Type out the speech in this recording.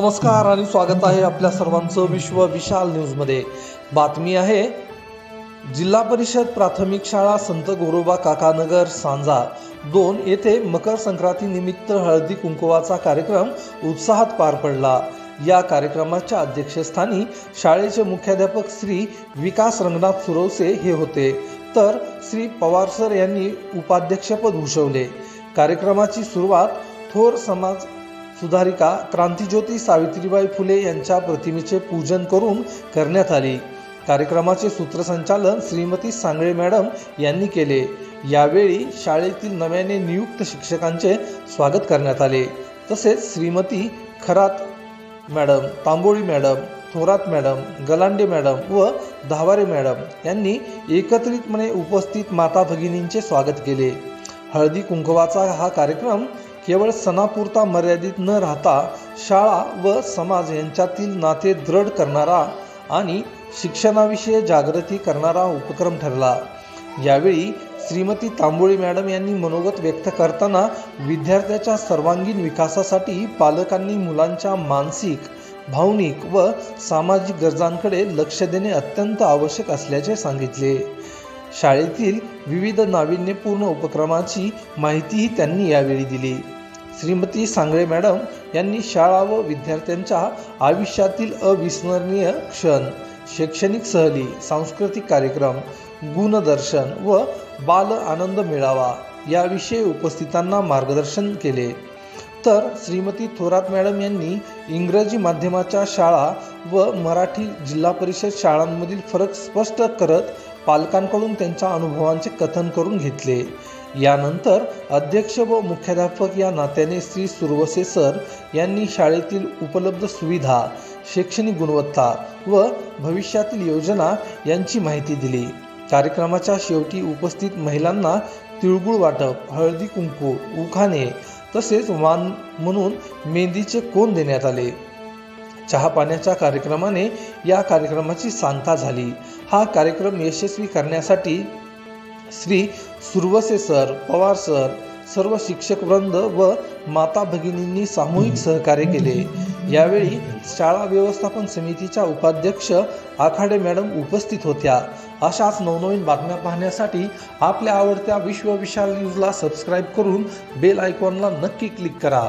नमस्कार आणि स्वागत आहे आपल्या सर्वांचं विश्व विशाल न्यूजमध्ये. बातमी आहे जिल्हा परिषद प्राथमिक शाळा संत गोरोबा काकानगर सांजा दोन येथे मकर संक्रांतीनिमित्त हळदी कुंकवाचा कार्यक्रम उत्साहात पार पडला. या कार्यक्रमाच्या अध्यक्षस्थानी शाळेचे मुख्याध्यापक श्री विकास रंगनाथ सुरवसे हे होते. तर श्री पवार सर यांनी उपाध्यक्षपद भूषवले. कार्यक्रमाची सुरुवात थोर समाज सुधारिका क्रांतीज्योती सावित्रीबाई फुले यांच्या प्रतिमेचे पूजन करून करण्यात आली. कार्यक्रमाचे सूत्रसंचालन श्रीमती सांगळे मॅडम यांनी केले. यावेळी शाळेतील नव्याने नियुक्त शिक्षकांचे स्वागत करण्यात आले. तसेच Shrimati Kharat madam Tamboli madam Thorat madam Galande madam व धावारे मॅडम यांनी एकत्रितपणे उपस्थित माता भगिनींचे स्वागत केले. हळदी कुंकवाचा हा कार्यक्रम केवळ सणापुरता मर्यादित न राहता शाळा व समाज यांच्यातील नाते दृढ करणारा आणि शिक्षणाविषयी जागृती करणारा उपक्रम ठरला. यावेळी श्रीमती तांबोळी मॅडम यांनी मनोगत व्यक्त करताना विद्यार्थ्याच्या सर्वांगीण विकासासाठी पालकांनी मुलांच्या मानसिक भावनिक व सामाजिक गरजांकडे लक्ष देणे अत्यंत आवश्यक असल्याचे सांगितले. शाळेतील विविध नाविन्यपूर्ण उपक्रमाची माहितीही त्यांनी यावेळी दिली. श्रीमती सांगळे मॅडम यांनी शाळा व विद्यार्थ्यांच्या आयुष्यातील अविस्मरणीय क्षण शैक्षणिक सहली सांस्कृतिक कार्यक्रम गुणदर्शन व बाल आनंद मिळावा याविषयी उपस्थितांना मार्गदर्शन केले. तर श्रीमती थोरात मॅडम यांनी इंग्रजी माध्यमाच्या शाळा व मराठी जिल्हा परिषद शाळांमधील फरक स्पष्ट करत पालकांकडून त्यांच्या अनुभवांचे कथन करून घेतले. यानंतर अध्यक्ष व मुख्याध्यापक या नात्याने श्री सुरवसे सर यांनी शाळेतील उपलब्ध सुविधा शैक्षणिक गुणवत्ता व भविष्यातील योजना यांची माहिती दिली. कार्यक्रमाच्या शेवटी उपस्थित महिलांना तिळगुळ वाटप हळदी कुंकू उखाणे तसेच वाण म्हणून मेहंदीचे कोण देण्यात आले. चहापाण्याच्या कार्यक्रमाने या कार्यक्रमाची सांगता झाली. हा कार्यक्रम यशस्वी करण्यासाठी श्री सुरवसे सर पवार सर सर्व शिक्षक वृंद व माता भगिनींनी सामूहिक सहकार्य केले. यावेळी शाळा व्यवस्थापन समितीच्या उपाध्यक्ष आखाडे मॅडम उपस्थित होत्या. अशाच नवनवीन बातम्या पाहण्यासाठी आपल्या आवडत्या विश्वविशाल न्यूजला सबस्क्राईब करून बेल आयकॉनला नक्की क्लिक करा.